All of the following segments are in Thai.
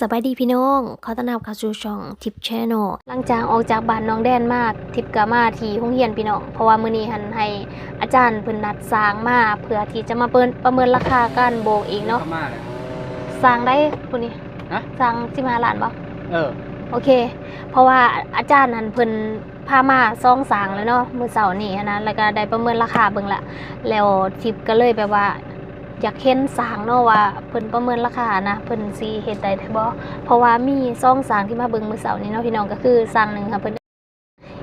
สบายดีพี่น้อง ขอต้อนรับเข้าสู่ช่องทิปแชนอลหลังจากออกจากบ้านน้องแดนมาทิปกามาที่ห้องเรียนพี่น้อง เพราะว่ามื้อนี้หันให้อาจารย์เพิ่นนัดสร้างมาเพื่อที่จะมาเปินประเมินราคาการโบกอีกเนาะเข้ามาเลยสร้างได้พุ่นนี้ฮะสร้าง15ล้านบ่เออ โอเค เพราะว่าอาจารย์นั้นเพิ่นพามาซ่องสางแล้วเนาะมื้อเสาร์นี้หั้นนะแล้วก็ได้ประเมินราคาเบิ่งละแล้วทิปก็เลยแบบว่า อยากเห็นสางเนาะว่าเพิ่นประเมินราคานะเพิ่นสิเฮ็ดได้แท้บ่เพราะว่ามีซ่องสางที่มาเบิ่งมื้อเสาร์นี้เนาะพี่น้องก็คือสางหนึ่งค่ะเพิ่น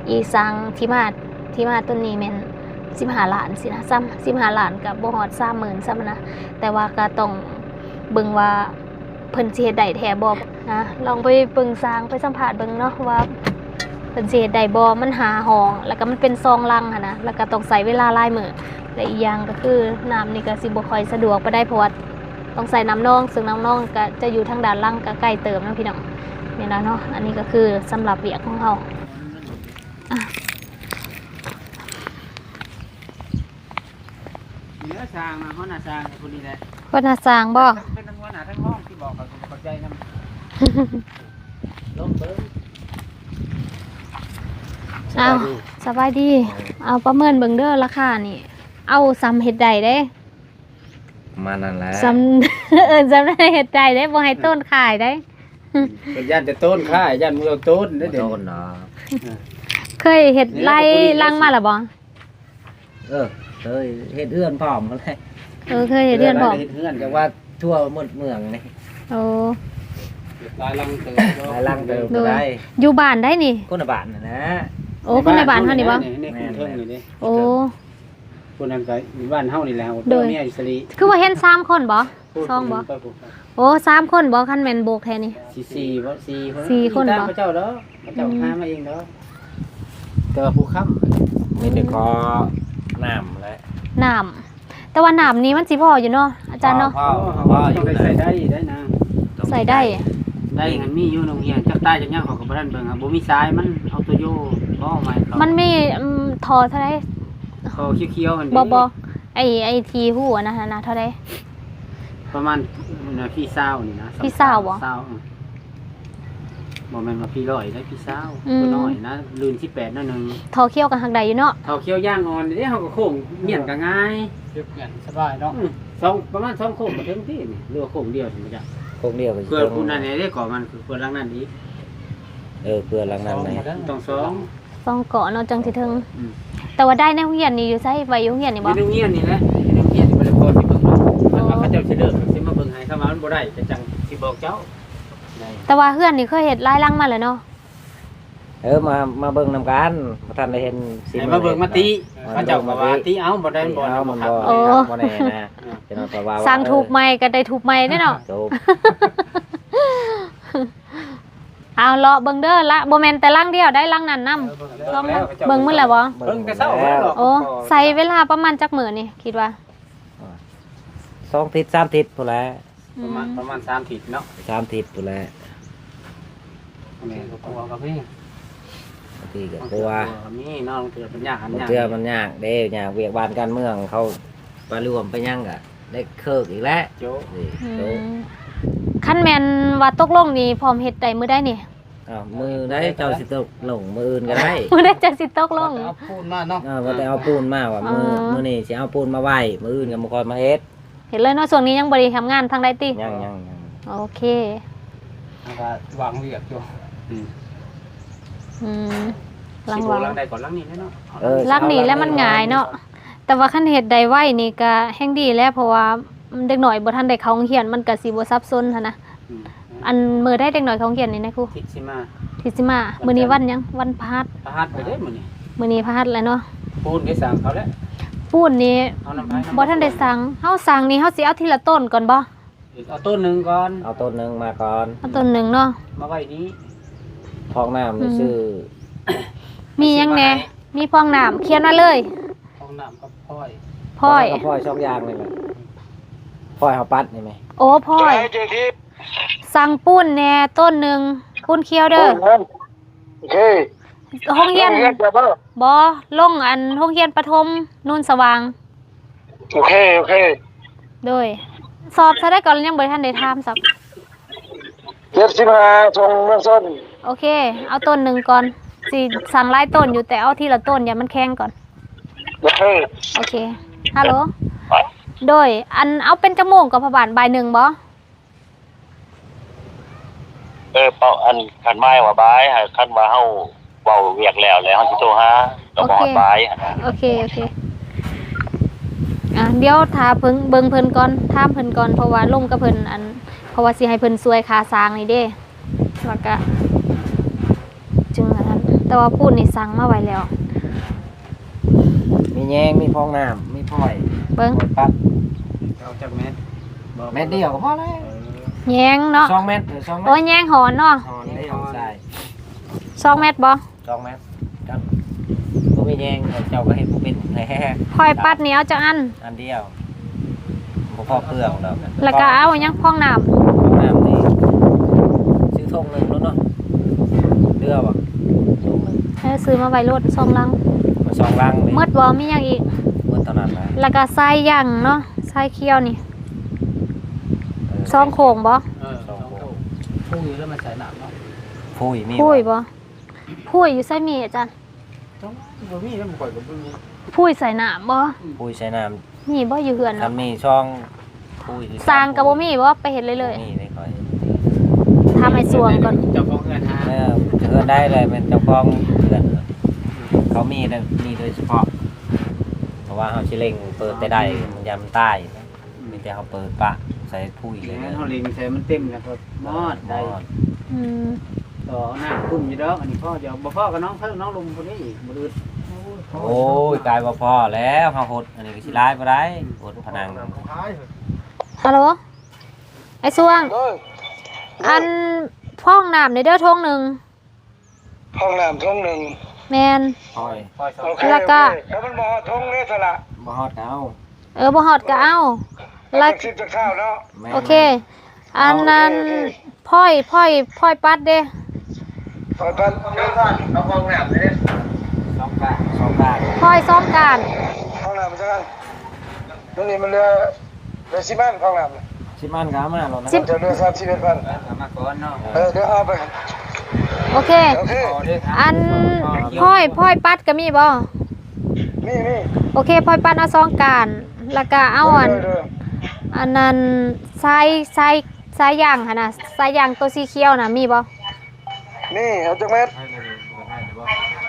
อีสางที่มาที่มาต้นนี้แม่น15ล้านสินะซ้ำ15ล้านกับบ่ฮอด30,000ซ้ำนะแต่ว่าก็ต้องเบิ่งว่าเพิ่นสิเฮ็ดได้แท้บ่นะลองไปเบิ่งสางไปสัมภาษณ์เบิ่งเนาะว่า เพิ่นสิเฮ็ดได้บ่มันหาห้อง แล้วก็มันเป็นซองลังหั่นนะแล้วก็ต้องใช้เวลาหลายมื้อและอีกอย่างก็คือน้ำนี่ก็สิบ่ค่อยสะดวกปานใดเพราะว่าต้องใส่น้ำนอง ซึ่งน้ำนองก็จะอยู่ทางด้านล่างก็ใกล้เติมเนาะพี่น้องนี่นะเนาะอันนี้ก็คือสำหรับเวียกของเฮาเหนือสร้างมาเขาหน้าสร้างไอ้คนนี้แหละว่าน่าสร้างบ่เป็นทั้งหัวหน้าทั้งห้องที่บอกเขาเข้าใจนำลงเบิ้ง เอาสบายดี เอาประเมินเบิ่งเด้อราคานี่ เอาซ้ำเฮ็ดได้เด้ประมาณนั้นแหละซ้ำเอิ้นซ้ำได้เฮ็ดได้เด้บ่ให้ต้นขายได้เป็นย่านจะต้นค่ายย่านมือต้นได้บ่เด็โดนเนาะเคยเห็ดไล่ลังมาหรอบ่เออเคยเฮ็ดเอื้อนพร้อมมาเลยเออเคยเห็ดเดือนบ่เฮ็ดเฮือนแต่จังว่าทั่วหมดเมืองนี่โอ้ลายลังเติมหลายลังเดิมโดยได้อยู่บ้านได้นี่คนละบาทน่ะนะ โอ้คนในบ้านเฮานี่บ่ในกรุงเทพนี่ดิโอ้ คนนั้นก็อยู่บ้านเฮานี่แหละโดย เมียอิสรีคือว่าเห็นสามคนบ่ ซองบ่ไปผูกโอ้สามคนบ่คันแม่นโบกแท้นี่ สี่สี่บ่สี่คนสี่คนบ่ตามพระเจ้าเด้อพระเจ้าอืมหามาเองเด้อแต่ว่าผู้ค้ำมีแต่ขอน้ำและน้ำแต่ว่าน้ำนี้มันสิพออยู่เนาะอาจารย์เนาะพ่อพ่อพ่อต้อองยู่ไปไหนใส่ได้ได้นะต้องใส่ได้ ได้หันมีอยู่โรงเรียนจักใต้จักย่างเขาก็บ่ทันเบิ่งอะบ่มีสายมันเอาตัวโยบ่เอาไม้เขามันมีอืมทอเท่าไดเขาเขียวๆหั่นบ่บ่ไอไอทีหูอะนะนะเท่าไดประมาณน่ะพี่สาวนี่นะพี่สาวบ่สาวอืมบ่แม่นว่าพี่ร้อยได้พี่สาวอืม ตัวน้อยนะรุ่น18นั่นนึงทอเขี้ยวกับหักใดอยู่เนาะเท่าเขียวย่างอ่อนเด้เฮาก็โค้งเมียนก็ง่าย เรียบเรียนสบายเนาะอืมสองประมาณสองโค้งบ่ถึงที่นี่หรือว่าโค้งเดียวถึงจะ คงเดียวก็สิเพื่อผู้นั้นเนี่ยได้ก่อมันคือเพื่อหลังนั้นอีกเออเพื่อหลังนั้นไหนต้องสองซองเกาะเนาะจังสิถึง อืมแต่ว่าได้ในโรงเรียนนี่อยู่ไสไว้อยู่โรงเรียนนี่อบ่ยู่ในโรงเรียนนี่แหละอยู่ในโรงเรียนนี่บ่ได้พอสิเบิ่งเนาะมันว่าเขาเจ้าสิเลิกสิมาเบิ่งให้ถ้ามามันบ่ได้จะจังสิบอกเจ้าได้แต่ว่าเพื่อนนี่เคยเห็ดไล่ลังมาเลยเนาะ เออมามาเบิ่งนำกันบ่ทันได้เห็นให้มาเบิ่งมาติเขาเจ้าก็ว่าติเอาบ่ได้บ่บ่เอาเอาบ่มันครับบ่ครับบ่แน่นะจะนอนแต่ว่าสร้างถูกใหม่ก็ได้ถูกใหม่แน่เนาะจบเอาเลาะเบิ่งเด้อละบ่แม่นแต่ลังเดียวได้ลังนั้นนํลองเบิ่งมื้อแล้วบ่เบิ่งแต่เช้าแล้วโอ้ใส่เวลาประมาณจักมื้อนี่คิดว่าสองทิศสามทิศพุ่นแหละประมาณประมาณ3ทิศเนาะสามทิศพุ่นแหละแม่ก็กลัวกับ พี่บางทีก็กลัวมีน้องเถือเป็นยากอันบางยากเทื่อมันยากเด้ยากเวียกบ้านการเมืองเขาไปรวมไปยังก็ได้เคิกอีกแล้วโจนี่อืโตมคันแม่นว่าตกลงนี่พร้อมเฮ็ดได้มื้อใดนี่อ้าวมือได้เจ้าสิตกลงมืออื่นก็ได้มื้อใดจักสิตกลง เอาพูดมาเนาะเออว่าแต่เอาปูนมาว่ะมืออ๋อมือนี่สิเอาปูนมาไว้มืออื่นก็บ่ค่อยมาเฮ็ดเห็นเลยเนาะช่วงนี้ยังบ่ได้ทำงานทางใดติยังยังยังโอเคแล้วก็วางเรียกอยู่อืม อืมลังสิวาบ่งลังใดก่อนลังนี้เนาะเออ ลักนี่แล้วมันง่ายเนาะแต่ว่าคันเฮ็ดได้ไวนี่ก็แฮงดีแล้วเพราะว่าเด็กหน่อยบ่ทันได้เข้าโรงเรียนมันก็สิบ่ซับซ้อนหันนะอืมอันมื้อได้เด็กหน่อยเข้าโรงเรียนนี่นะครูทิศสิมาที่สิมามื้อนี้วันหยังวันพฤหัสพระหัสไปเด้มื้อนี้มื้อนี้พฤหัสแล้วเนาะปูนได้สั่งเขาแล้วปูนนี่เอาน้ำพายบ่ทันได้สั่งเฮาสั่งนี่เฮาสิเอาทีละต้นก่อนบ่เอาต้นหนึ่งก่อนเอาต้นหนึงมาก่อนเอาต้นหนึงเนาะมาไว้นี้ พอกน้ำนี่อืมชื่อมีหยังแหน่มีพองน้ำเขียนมาเลยห้องน้ำกับพ่อยพ่อยกับพ่อยช่องยางนี่แหละพ่อยเฮาปัดนี่ไหมโอ้พ่อยสั่งปูนแหน่ต้นหนึงปูนเขียวเด้อโอเคโรงเรียนเดี๋ยวเบ้อบ่ลงอันโรงเรียนประถมนุ่นสว่าง โอเคโอเคโดย สอบซะได้ก่อนยังบ่ทันได้ถามสับ เจ็ดสิบห้าทงเมืองส้น โอเค เอาต้นหนึ่งก่อนสิสั่งหลายต้นอยู่แต่เอาทีละต้นอย่ามันแข็งก่อน โอเคโอเคฮัลโหล โดย อันเอาเป็นจมูกกับพระบาทใบหนึ่งบ่เออเป่าอันคันไม้ว่าบายให้คันว่าเฮาเว้าเวียกแล้วแล้วเฮาสิโทรหาก็บ่ฮอดบายหั่นน่ะโอเค โอเค อะเดี๋ยวทาเพิ่งเบิ่งเพิ่นก่อนถามเพิ่นก่อนเพราะว่าลงกับเพิ่นอัน เพราะว่าสิให้เพิ่นซวยคาสร้างนี่เด้แล้วก็จึงอันนั้น แต่ว่าพูดนี่สั่งมาไว้แล้ว มีแยงมีพองน้ำมีพลอยเบิ่งพลอยปั๊บเอาจากแม่บอกเม็ดเดียวก็พอแล้วแยงเนาะสองเม็ดหรือสองเม็โอ้ยดแยงหอนเนาะนอนได้เอาใส่สองเม็ดบ่สองเม็ดครับก็มีแยงเจ้าก็เห็นผมเป็นแฮ่พลอยปัดเหนียวจังอัน อันเดียวบ่พอเปลืองดอกแล้วก็เอาหยังพองน้ำน้ำนี่ซื้อทงหนึ่งแล้วเนาะเดือบ่ทงหนึ่ง เออซื้อมาไว้รถสองลังมาสองรังนี่หมดบ่มีหยังอีกเมื่อเท่านั้นนะแล้วก็ทรายย่างเนาะทรายเคี้ยวนี่เซองโค้งบ่เออสองโตพูดอยู่แล้วมันใส่หนักเนาะพุยมีพุยบ่พุยอยู่ใส่มีอาจารย์ต้องบ่มีแล้วมันก่อยก็บ่มีพุยใส่น้ำบ่พุยใช้น้มีบ่อยู่เฮือนำเนาะทำมีช่องพุยหรือสร้างก็บ่มีบ่ไปเฮ็ดเลยเลยมีได้ค่อยๆทำให้สวงก่อนเจ้าของเงินหาเออเจอได้เลยเป็นเจ้าของเดื อนเขามีนะมีโดยเฉพาะ เพราะว่าเขาชิเล่งเปิดแต่ได้มันยำใต้นะมีแต่เขาเปิดปะใส่พุยอเลย่ายงนะนั้นเฮาเล็งใส่มันเต็มนะครับมอดได้อืมต่อหน้าคุ้มอยู่ดอกอันนี้พ่อเดี๋ยวบ่พ่อกับน้องเพิ่นน้องลุงคนนี้อีกบ่ดื้อโอ้ยกลายว่าพอแล้วเขาหดอันนี้ก็ชิร้ายไปได้หดผนังฮัลโหลไอ้สวงเด้ออันพ่องน้ำในเด้อทงหนึง ห้องน้ำทงหนึ่งแม่นพอยพ่อสอโองเคแล้วก็ โอเคแล้วมันบ่ฮอดทงเลยสละบ่ฮอดเอาเออบ่ฮอดก็เอาแล้แล้ววสิบจากเท่าเนาะ แม่โอเค อันนั้นพ่อยพ่อยพ่อยปัดเด้ถอยพันเอาห้องน้ำเลยสองบาทสองบาทพ่อยซ้อมการห้องน้ำมันจะกันตรงนี้มันเรือเรือสิมันห้องน้ำน่ะชิมันก็เอามาแล้วนะสิบ จะเรือสามสิบเอ็ดพันเอามาก่อนเนาะเออเดี๋ยวเอาไป โอเค โอเคต่อเด้อครับอันพ่อยพ่อยปัดก็มีบ่นี่นี่โอเคพ่อยปัดเอาซองการแล้วก็เอาอันเด้ออันนั้นทรายทรายทรายยางหั่นน่ะทรายยางตัวสีเขียวน่ะมีบ่นี่เอาจักเม็ด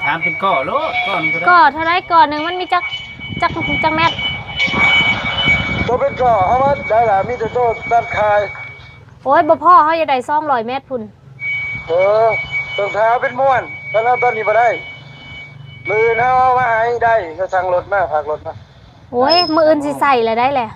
ถามเป็นก้อโลดก้อนก็ได้ก็เท่าไรก่อนหนึงมันมีจักจักจักแมตรตัวเป็นก่อเอามาได้ล่ะมีแต่โตตัดคายโอ้ยบ่พ่อเฮาจะได้200เมตรพุ่นเออ รองเท้าเป็นม้วนตอนนั้นตอนนี้บ่ได้ มือเท้าเอามาให้ได้ก็สั่งรถมาฝากรถมาโอ้ยมื้ออื่นสิใส่เลยได้แหละ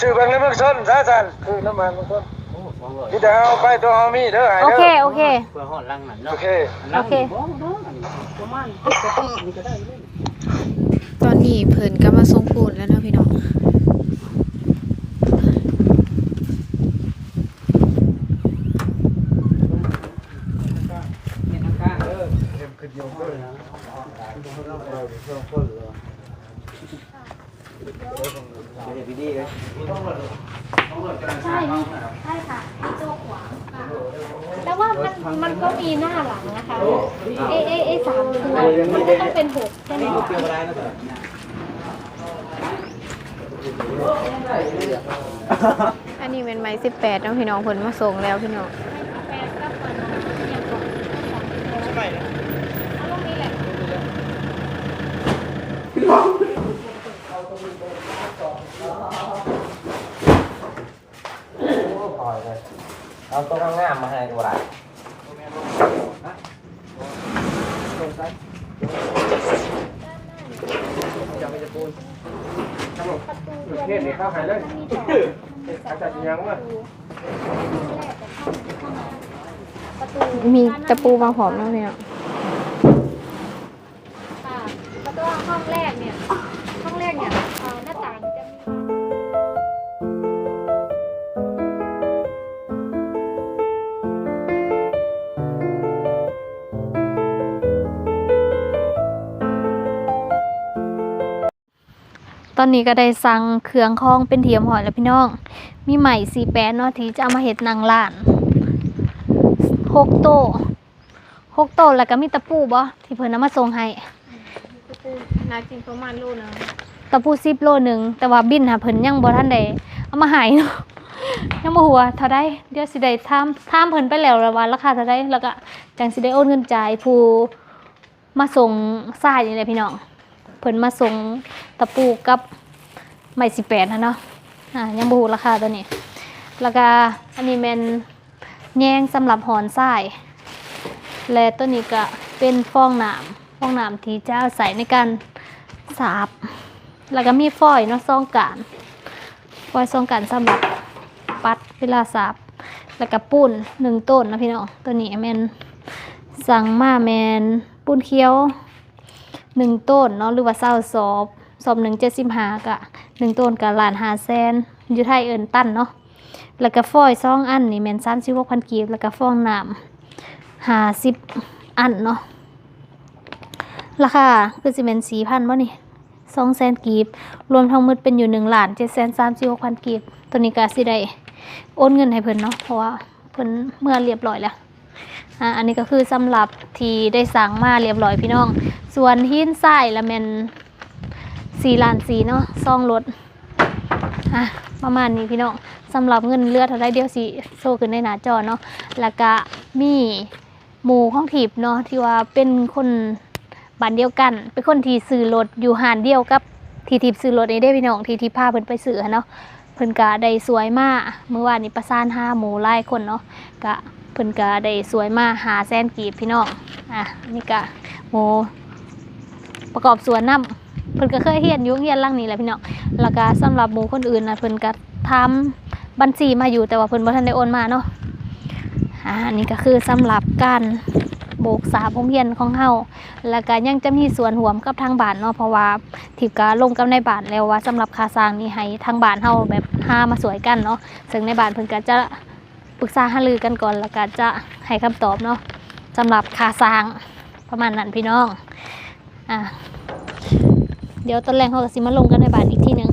ชื่อเบางในเมืองชนซาสันคือน้ำมันเมืองชนโอ้สองร้อยที่แต่เอาไปตัวเอามีเด้อหายโอเด้อเคโอเค เพื่อฮอดลังนั่นโอเนาะเคลังโอเค บ่บ่อันนี้ประมาณ10กว่าปีนี่ก็ได้เลย ตอนนี้เพิ่นก็มาส่งปูนแล้วเนาะพี่น้อง เนี่ยทางกลางเด้อ ใช่ใช่ค่ะโจ๊กหวานค่ะแล้วว่ามันมันก็มีหน้าหลังนะคะ เอเอเอสามตัวมันก็ต้องเป็นหกใช่ไหมคะอันนี้เป็นไม้18เนาะพี่น้องเพิ่นมาส่งแล้วพี่น้องแปดก็เปิดมาอย่างก่อนเอาลงนี้แหละพ อยเลยเอาตัวงามๆมาให้ก็ได้เฮ็ดนี่เข้าให้เลยอาจารย์ยังว่าประตูมีตะปูมาหอมเนาะพี่น้องค่ะแล้วก็ห้องแรก ตตอนนี้ก็ได้สั่งเครื่องคองเป็นเทียมหอยแล้วพี่น้อง มีใหม่สี่แปดเนาะที่จะเอามาเห็ดนางล้านหกโตะหกโตะแล้วก็มีตะปูบ่ที่เพิ่นเอามาส่งให้น่ากินประมาณโลนึงตะปูสิบโลหนึ่งแต่ว่าบินหาเพิ่นยังบ่ทันได้เอามาใหายเนาะยังบ่ฮู้ว่าเท่าใดเดี๋ยวสิได้ถามถามเพิ่นไปแล้วแล้วว่าราคาเท่าใดแล้วก็จังสิได้โอนเงินจ่ายผู้มาส่งทรายนี่แหละพี่น้อง เพิ่นมาส่งตะปูกับไม้18นะเนาะอ่ายังบูราคาตัวนี้ แล้วก็อันนี้แม่นแยงสำหรับหอนทราย และตัวนี้ก็เป็นฟองน้ำฟองน้ำที่จะเอาใส่ในการสาบ แล้วก็มีฟอยเนาะซองการฟอยซองการสำหรับปัดเวลาสาบ แล้วก็ปูนหนึ่งต้นนะพี่น้องตัวนี้แมนสั่งมาแมนปูนเคี้ยว หนึ่งต้นเนาะหรือว่าเศร้าสอบสอบหนึ่งเจ็ดสิบห้ากะหนึ่งต้นกับลานหาแซนอยู่ไทยเอินตั้นเนาะแล้วก็ฟอยซองอันนี่แมนสามสิบหกพันกีบแล้วก็ฟองน้ำหาสิบอันเนาะราคาคือสิเมนสี่พันบ่นี่สองแสนกีบ รวมทั้งหมดเป็นอยู่หนึ่งล้านเจ็ดแสนสามสิบหกพันกีบ ตัวนี้ก็สิได้โอนเงินให้เพิ่นเนาะเพราะว่าเพิ่นเมื่อเรียบร้อยแล้วอ่าอันนี้ก็คือสำหรับที่ได้สั่งมาเรียบร้อยพี่น้อง ส่วนหินทรายละแมนสี่ล้านสี่เนาะซองรถอะประมาณนี้พี่น้องสำหรับเงินเลือดเท่าไรเดียวสิโชว์ขึ้นในหน้าจอเนาะแล้วก็มีหมู่ของถีบเนาะที่ว่าเป็นคนบ้านเดียวกัน เป็นคนที่ซื้อรถอยู่หานเดียวกับที่ทิพซื้อรถนี้ได้พี่น้องที่ทิพาเพิ่นไปซื้อเนาะเพิ่นก็ได้สวยมากเมื่อวานนี้ประสานห้าหมู่หลายคนเนาะก็เพิ่นก็ได้สวยมากหาแสนกีบพี่น้องอะนี่ก็หมู ประกอบสวนน้ำเพิ่นก็เคยเฮียนยุ่งเฮียนหลังนี้แหละพี่น้องแล้วก็สำหรับหมู่คนอื่นนะเพิ่นก็ทำบัญชีมาอยู่แต่ว่าเพิ่นบ่ทันได้โอนมาเนาะอ่าอันนี้ก็คือสำหรับการโบกสาพงเฮียนของเฮาแล้วก็ยังจะมีส่วนห่วมกับทางบ้านเนาะเพราะว่าทิพย์ก็ลงกับในบ้านแล้วว่าสำหรับคาสร้างนี่ให้ทางบ้านเฮาแบบหามาสวยกันเนาะซึ่งในบ้านเพิ่นก็จะปรึกษาหารือกันก่อนแล้วก็จะให้คำตอบเนาะสำหรับคาสร้างประมาณนั้นพี่น้อง อะเดี๋ยวตอนแรกเขาก็สิมาลงกันในบ้านอีกทีหนึง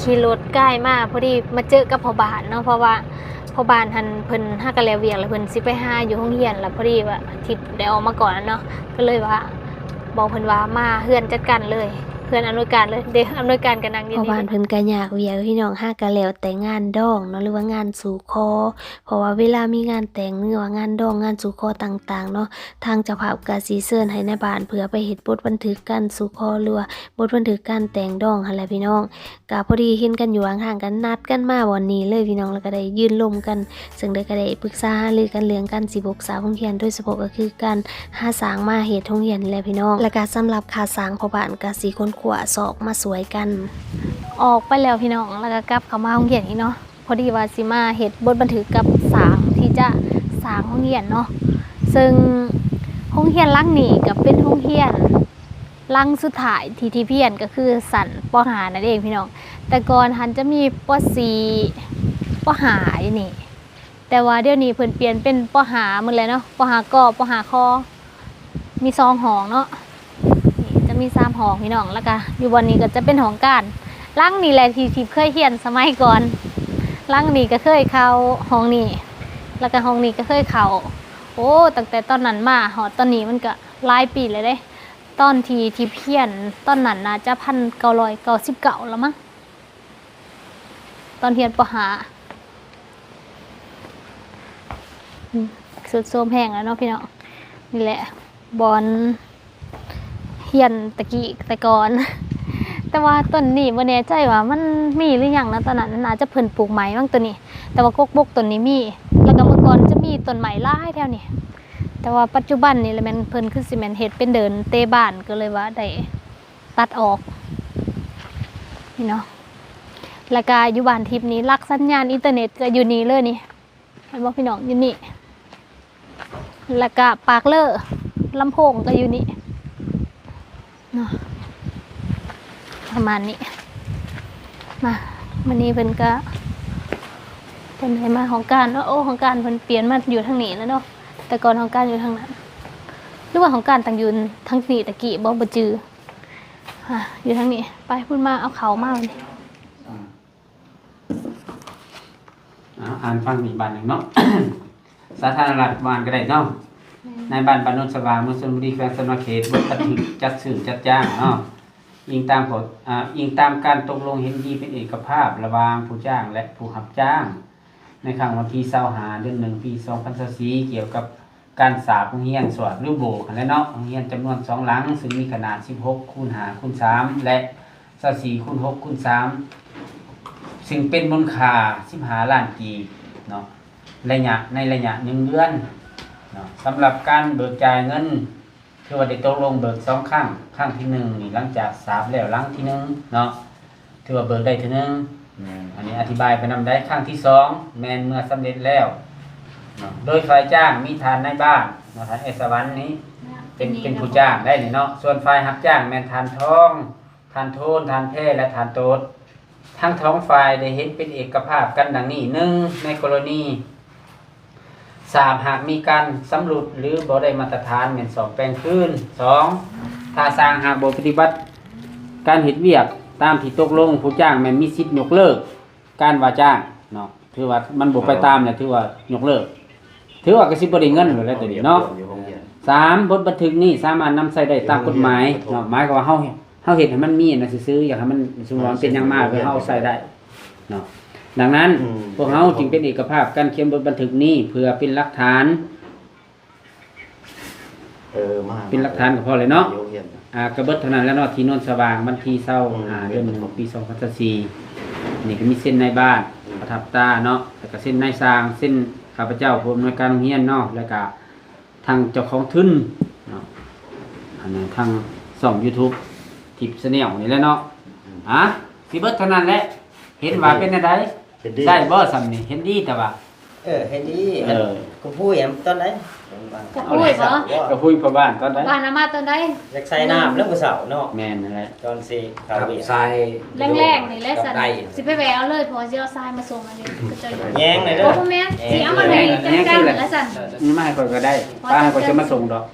ขี่รถใกล้มากพอดีมาเจอกับพอบานเนาะเพราะว่าพอบานทันเพิ่นห้ากันแล้วเวียงแล้วเพิ่นสิไปห้าอยู่ห้องเรียนแล้วพอดีว่าทิพย์ได้ออกมาก่อนเนาะก็เลยว่า บอกเพิ่นว่ามาเฮือนจัดการเลย เพื่อนอำนวยการเลยเด็กอำนวยการกันนั่งอยู่เพราะนี่บ้านเพิ่นก็อยากเวียกพี่น้องห้าก็แล้วแต่งานดองเนาะหรือว่างานสู่คอ เพราะว่าเวลามีงานแต่งหรือว่างานดองงานสู่คอต่างๆเนาะทางเจ้าภาพก็สิเชิญให้ในบ้านเพื่อไปเฮ็ดบทบันทึกการสู่คอหรือว่าบทบันทึกการแต่งดองหั่นแหละพี่น้องก็พอดีเห็นกันอยู่ห่างๆกันนัดกันมาวันนี้เลยพี่น้องแล้วก็ได้ยืนลมกัน ซึ่งได้ก็ได้ปรึกษาหารือกันเรื่องการสิบกษาโรงเรียนโดยเฉพาะก็คือการหาสร้างมาเฮ็ดโรงเรียนนี่แหละพี่น้องและก็สำหรับค่าสร้างพอบ้านก็สิคนขวาศอกมาสวยกัน ออกไปแล้วพี่น้องแล้วก็กลับเข้ามาห้องเรียนอีกเนาะพอดีว่าสิมาเฮ็ดบทบันทึกกับสางที่จะสางห้องเรียนเนาะซึ่งห้องเรียนลังนี้ก็เป็นห้องเรียนลังสุดท้ายที่ที่เพียนก็คือสันปหานั่นเองพี่น้อง แต่ก่อนหันจะมีปสีปหาอยู่นี่ แต่ว่าเดี๋ยวนี้เพิ่นเปลี่ยนเป็นปหาหมดเลยเนาะปหากอปหาคอมีซองหองเนาะ มีสามหองพี่น้องแล้วก็อยู่บนนี้ก็จะเป็นหองการล่างนี่แหละที่ที่เคยเขียนสมัยก่อนล่างนี่ก็เคยเข้าห้องนี้แล้วก็ห้องนี้ก็เคยเข้าโอ้ตั้งแต่ตอนนั้นมาหอตอนนี้มันก็หลายปีเลยเด้ ตอนที่ที่เพียนตอนนั้นน่าจะพันเก้าร้อยเก้าสิบเก้าแล้วมั้งตอนเทียนปหาสุดโทรมแห้งแล้วเนาะพี่น้องนี่แหละบอล เฮียนตะกี้แต่ก่อน แต่ว่าต้นนี้บ่แน่ใจว่ามันมีหรือยังนะตอนนั้นน่าจะเพิ่นปลูกใหม่บ้างตัวนี้ แต่ว่ากกบกต้นนี้มี แล้วก็เมื่อก่อนจะมีต้นใหม่หลายแถวนี้แต่ว่าปัจจุบันนี่แหละมันเพิ่นคือสิแม่นเฮ็ดเป็นเดินเตบ้านก็เลยว่าได้ตัดออกนี่เนาะแล้วก็อยู่บ้านทิพนี้ลักสัญญาณอินเทอร์เน็ตก็อยู่นี่เลยนี่เห็นบ่พี่น้องอยู่นี่แล้วก็ปากเลอลำโพงก็อยู่นี่ เนาะประมาณนี้ มาวันนี้เพิ่นก็เพิ่นให้มาของการว่าโอ้ของการเพิ่นเปลี่ยนมาอยู่ทางนี้แล้วเนาะแต่ก่อนของการอยู่ทางนั้นหรือว่าของการต่างยืนทางนี้ตะกี้บ่บ่จืออะอยู่ทางนี้ ไปพูดมาเอาเขามาเลยอ่าอ่านฟังอีกบานหนึ่งเนาะ สาธารณรัฐบานก็ได้เนาะ ในบ้านบานโนนสว่างเมืองชลบุรีแขวงสนเขตบทบันทึกจัดซื้อจัดจ้างเนาะอิงตามกฎอ่าอิงตามการตกลงเห็นดีเป็นเอกภาพระหว่างผู้จ้างและผู้รับจ้าง ในครั้งวันที่25เดือนหนึ่งปี2024เกี่ยวกับการสาบโรงเรียนสวดหรือโบกและเนาะโรงเรียนจำนวนสองหลัง ซึ่งมีขนาด 16คูณ5คูณ3และ24คูณ6คูณ3ซึ่งเป็นมูลค่า15ล้านกีบเนาะระยะในระยะหนึ่งเดือน สำหรับการเบิกจ่ายเงินคือว่าได้ตกลงเบิกสองครั้งครั้งที่หนึ่งนี่หลังจากสาบแล้วหลังที่หนึ่งเนาะถือว่าเบิกได้ทีหนึ่งอันนี้อธิบายไปนำได้ครั้งที่สองแมนเมื่อสำเร็จแล้วเนาะโดยฝ่ายจ้างมีทานในบ้านเนาะทานเอสวรรค์นี้ เป็นเป็นผู้จ้างได้นี่เนาะส่วนฝ่ายรับจ้างแมนทานทองทานโทนทานแพร่และทานโตดทั้งท้องฝ่ายได้เห็นเป็นเอกภาพกันดังนี้หนึ่งในกรณี สามหากมีการสำรุดหรือบ่ได้มาตรฐานเหมือนสองแปลงคืนสองถ้าสร้างหากบ่ปฏิบัติ การเห็นเวียกตามที่ตกลงผู้จ้างแม่นมีสิทธิ์ยกเลิก การว่าจ้างเนาะถือว่ามันบ่ไปตามเนี่ยถือว่ายกเลิก ถือว่ากระสิบ่ได้เงินอยู่แล้วตัวนี้เนาะ สามบทบันทึกนี่สามารถนำใส่ได้ตามกฎหมายเนาะหมายความว่าเฮาเฮาเห็นให้มันมีนะซื้อๆอยากให้มันสมมุติว่ามันเป็นอย่างมากคือเฮาเอาใส่ได้เนาะ ดังนั้นอืมพวกเฮาจึงเป็นเอกภาพการเขียนบทบันทึกนี้เพื่อเป็นหลักฐาน เออมาเป็นหลักฐานก็พอเลยเนาะโยเฮียนอ่ากระเบิดเท่านั้นแล้วเนาะที่โนนสว่างวันที่เศร้าอืมอ่าเดือนหนึ่งปี2024นี่ก็มีเส้นในบ้านประทับตาเนาะแล้วก็เส้นในสร้างเส้นข้าพเจ้าผู้อำนวยการโรงเรียนเนาะแล้วก็ทางเจ้าของทุนเนาะอันนั้นทางส่อง YouTube ทิปเสนียวนี่แหละเนาะอะสิเบิดเท่านั้นแหละเห็นว่าเป็นอะไร เป็นดีได้บ่สำนี่เห็นดีแต่ว่า เออเห็นดีเออ กูพูดอย่างตอนไหนก็พูดเหรอ ก็คุยพ่อบ้านตอนใดบ้านอามาตอนใดอยากใส่น้ำแล้วกูเสาเนาะแม่นนั่นแหละตอนสิเขาเบียร์ทรายแรงๆนี่แหละสันได้สิไปแวะเอาเลยเพอสิเอาทรายมาส่งอันนี้ก็จะอยู่แย้งเลยเด้โอ้อพ่อแม่สิเอามาให้จังๆแล้วสันนี่มาให้ข่อยก็ได้ป้าให้ข่อยจะมาส่งดอก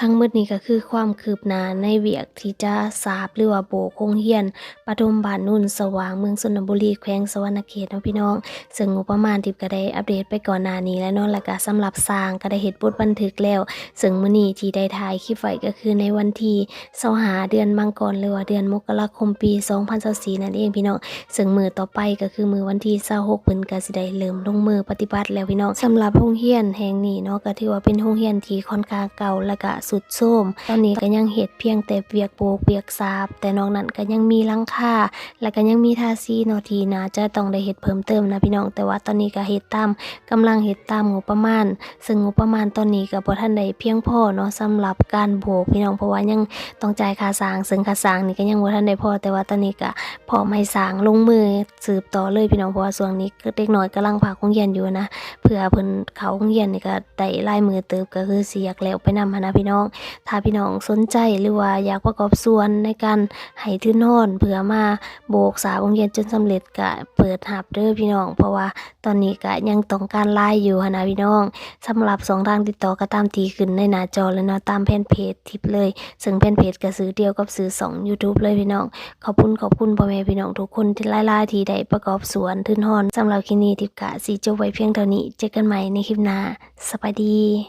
ทั้งหมดนี้ก็คือความคืบหน้าในเวียกที่จะสาบหรือว่าโบกโรงเรียนปฐมบานนุ่นสว่างเมืองสุนบุรีแขวงสวรรณเขตเนาะพี่น้อง ซึ่งงบประมาณทิพก็ได้อัปเดตไปก่อนหน้านี้แล้วเนาะแล้วก็สำหรับสร้างก็ได้เฮ็ดบทบันทึกแล้ว ซึ่งมื้อนี้ที่ได้ถ่ายคลิปไว้ก็คือในวันที่25เดือนมังกรหรือว่าเดือนมกราคมปี 2024นั่นเองพี่น้อง ซึ่งมือต่อไปก็คือมือวันที่26เพิ่นก็สิได้เริ่มลงมือปฏิบัติแล้วพี่น้องสำหรับโรงเรียนแห่งนี้เนาะก็ถือว่าเป็นโรงเรียนที่ค่อนข้างเก่าและก็สุดโทมตอนนี้ก็ยังเฮ็ดเพียงแต่เวียกโบกเวียกสาบ แต่นอกนั้นก็ยังมีลังคาและก็ยังมีทาสีนาะที่น่าจะต้องได้เฮ็ดเพิ่มเติมนะพี่น้องแต่ว่าตอนนี้ก็เฮ็ดตามกำลังเฮ็ดตามงบประมาณ ซึ่งงบประมาณตอนนี้ก็บ่ทันได้เพียงพอเนาะสำหรับการโบกพี่น้องเพราะว่ายังต้องจ่ายค่าสร้าง ซึ่งค่าสร้างนี่ก็ยังบ่ทันได้พอ แต่ว่าตอนนี้ก็พอไม่สร้างลงมือสืบต่อเลยพี่น้องเพราะว่าช่วงนี้เด็กน้อยกำลังพาโรงเรียนอยู่นะเพื่อเพิ่นเขาโรงเรียนนี่ก็ได้ลายมือเติบก็คือเสิอยกแล้วไปนำหั้นนะพี่น้องถ้าพี่น้องสนใจหรือว่าอยากประกอบส่วนในการให้ทุนนอนเพื่อมาโบกสาโรงเรียนจนสำเร็จก็เปิดหับเด้อพี่น้อง เพราะว่าตอนนี้ก็ยังต้องการไลายอยู่นะพี่น้องสำหรับสองทางติดต่อก็ตามตีขึ้นในหน้าจอเลยเนาะตามแผ่นเพจทิปเลย ซึ่งแผ่นเพจก็ซื้อเดียวกับซื้อสอง YouTube เลยพี่น้อง ขอบคุณขอบคุณพ่อแม่พี่น้องทุกคนที่ไล่ๆที่ได้ประกอบสวนทืนฮอนสำหรับคลิปนี้ทิพกะสีจบไว้เพียงเท่านี้ เจอกันใหม่ในคลิปหน้าสบายดี